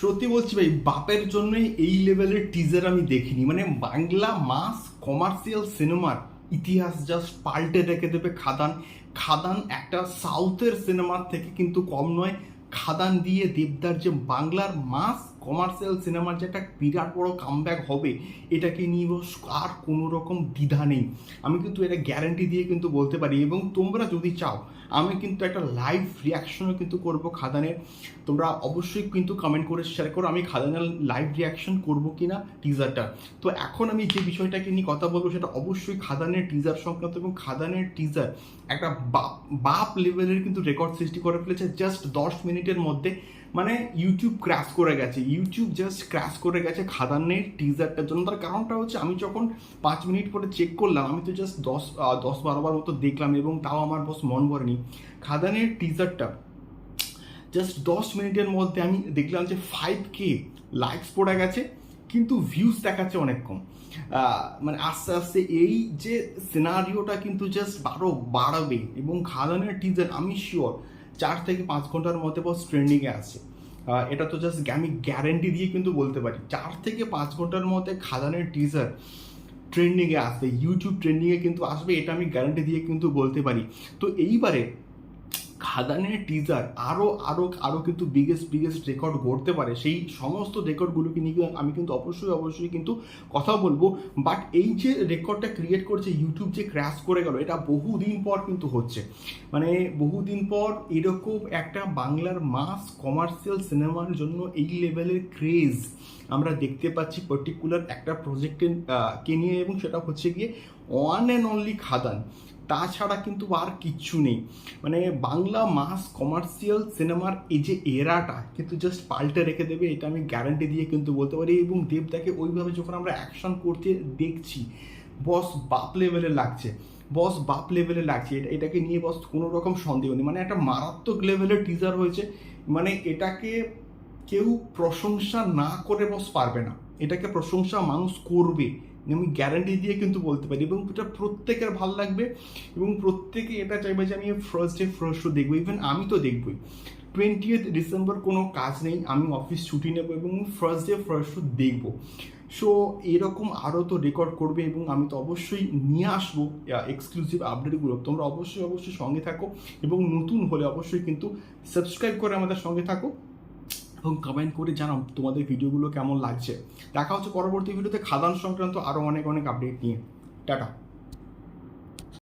সত্যি বলছি ভাই, বাপের জন্য এই লেভেলের টিজার আমি দেখিনি। মানে বাংলা মাস কমার্শিয়াল সিনেমার ইতিহাস জাস্ট পাল্টে রেখে দেবে খাদান। খাদান একটা সাউথের সিনেমার থেকে কিন্তু কম নয়। খাদান দিয়ে দেবদার যে বাংলার মাস কমার্শিয়াল সিনেমার যে একটা বিরাট বড় কামব্যাক হবে, এটাকে নিয়ে আর কোনো রকম দ্বিধা নেই। আমি কিন্তু এটা গ্যারান্টি দিয়ে কিন্তু বলতে পারি এবং তোমরা যদি চাও, আমি কিন্তু একটা লাইভ রিয়াকশনও কিন্তু করব খাদানের। তোমরা অবশ্যই কিন্তু কমেন্ট করে শেয়ার করো, আমি খাদানের লাইভ রিয়াকশন করব কি না টিজারটা তো এখন আমি যে বিষয়টাকে নিয়ে কথা বলব, সেটা অবশ্যই খাদানের টিজার সংক্রান্ত এবং খাদানের টিজার একটা বাপ বাপ লেভেলের কিন্তু রেকর্ড সৃষ্টি করে ফেলেছে। জাস্ট দশ মিনিটের মধ্যে মানে ইউটিউব ক্র্যাশ করে গেছে। ইউটিউব জাস্ট ক্র্যাশ করে গেছে খাদানের টিজারটার জন্য। তার কারণটা হচ্ছে আমি যখন পাঁচ মিনিট পরে চেক করলাম, আমি তো জাস্ট দশ দশ বারোবার মতো দেখলাম এবং তাও আমার বস মন ভরেনি। খাদানের টিজারটা জাস্ট দশ মিনিটের মধ্যে আমি দেখলাম যে ফাইভ কে লাইকস পড়ে গেছে, কিন্তু ভিউজ দেখাচ্ছে অনেক কম। মানে আস্তে আস্তে এই যে সিনারিওটা কিন্তু জাস্ট বারো বাড়াবে এবং খাদানের টিজার আমি শিওর চার থেকে পাঁচ ঘণ্টার মধ্যে বস ট্রেন্ডিংয়ে আসে এটা তো জাস্ট আমি গ্যারেন্টি দিয়ে কিন্তু বলতে পারি। চার থেকে পাঁচ ঘণ্টার মধ্যে খাদানের টিজার ট্রেন্ডিংয়ে আসবে ইউটিউব ট্রেন্ডিংয়ে কিন্তু আসবে, এটা আমি গ্যারান্টি দিয়ে কিন্তু বলতে পারি। তো এইবারে খাদানের টিজার আরও আরও আরও কিন্তু বিগেস্ট বিগেস্ট রেকর্ড গড়তে পারে। সেই সমস্ত রেকর্ডগুলোকে নিয়ে আমি কিন্তু অবশ্যই অবশ্যই কিন্তু কথা বলব। বাট এই যে রেকর্ডটা ক্রিয়েট করছে ইউটিউব যে ক্র্যাশ করে গেল, এটা বহুদিন পর কিন্তু হচ্ছে। মানে বহুদিন পর এরকম একটা বাংলার মাস কমার্শিয়াল সিনেমার জন্য এই লেভেলের ক্রেজ আমরা দেখতে পাচ্ছি পার্টিকুলার একটা প্রজেক্টে কে নিয়ে এবং সেটা হচ্ছে গিয়ে ওয়ান অ্যান্ড অনলি খাদান। তাছাড়া কিন্তু আর কিচ্ছু নেই। মানে বাংলা মাস কমার্শিয়াল সিনেমার এই যে এরাটা কিন্তু জাস্ট পাল্টে রেখে দেবে, এটা আমি গ্যারান্টি দিয়ে কিন্তু বলতে পারি। এবং দেবদাকে ওইভাবে যখন আমরা অ্যাকশন করতে দেখছি বস বাপ লেভেলে লাগছে। বস বাপ লেভেলে লাগছে। এটা, এটাকে নিয়ে বস কোনো রকম সন্দেহ নেই। মানে একটা মারাত্মক লেভেলের টিজার হয়েছে। মানে এটাকে কেউ প্রশংসা না করে বস পারবে না। এটাকে প্রশংসা মানুষ করবে। আমি গ্যারান্টি দিয়ে কিন্তু বলতে পারি এবং এটা প্রত্যেকের ভালো লাগবে এবং প্রত্যেকে এটা চাইবে যে আমি ফার্স্ট ডে ফার্স্ট শো দেখব। ইভেন আমি তো দেখবই। টোয়েন্টি ডিসেম্বর কোনো কাজ নেই, আমি অফিস ছুটি নেব এবং ফার্স্ট ডে ফার্স্ট শো দেখব। সো এরকম আরও তো রেকর্ড করবে এবং আমি তো অবশ্যই নিয়ে আসব এক্সক্লুসিভ আপডেটগুলো তোমরা অবশ্যই অবশ্যই সঙ্গে থাকো এবং নতুন হলে অবশ্যই কিন্তু সাবস্ক্রাইব করে আমাদের সঙ্গে থাকো। এবং কমেন্ট করে জানাও তোমাদের ভিডিওগুলো কেমন লাগছে। দেখা হচ্ছে পরবর্তী ভিডিওতে। খাদান সংক্রান্ত আরও অনেক অনেক আপডেট নিয়ে। টাটা।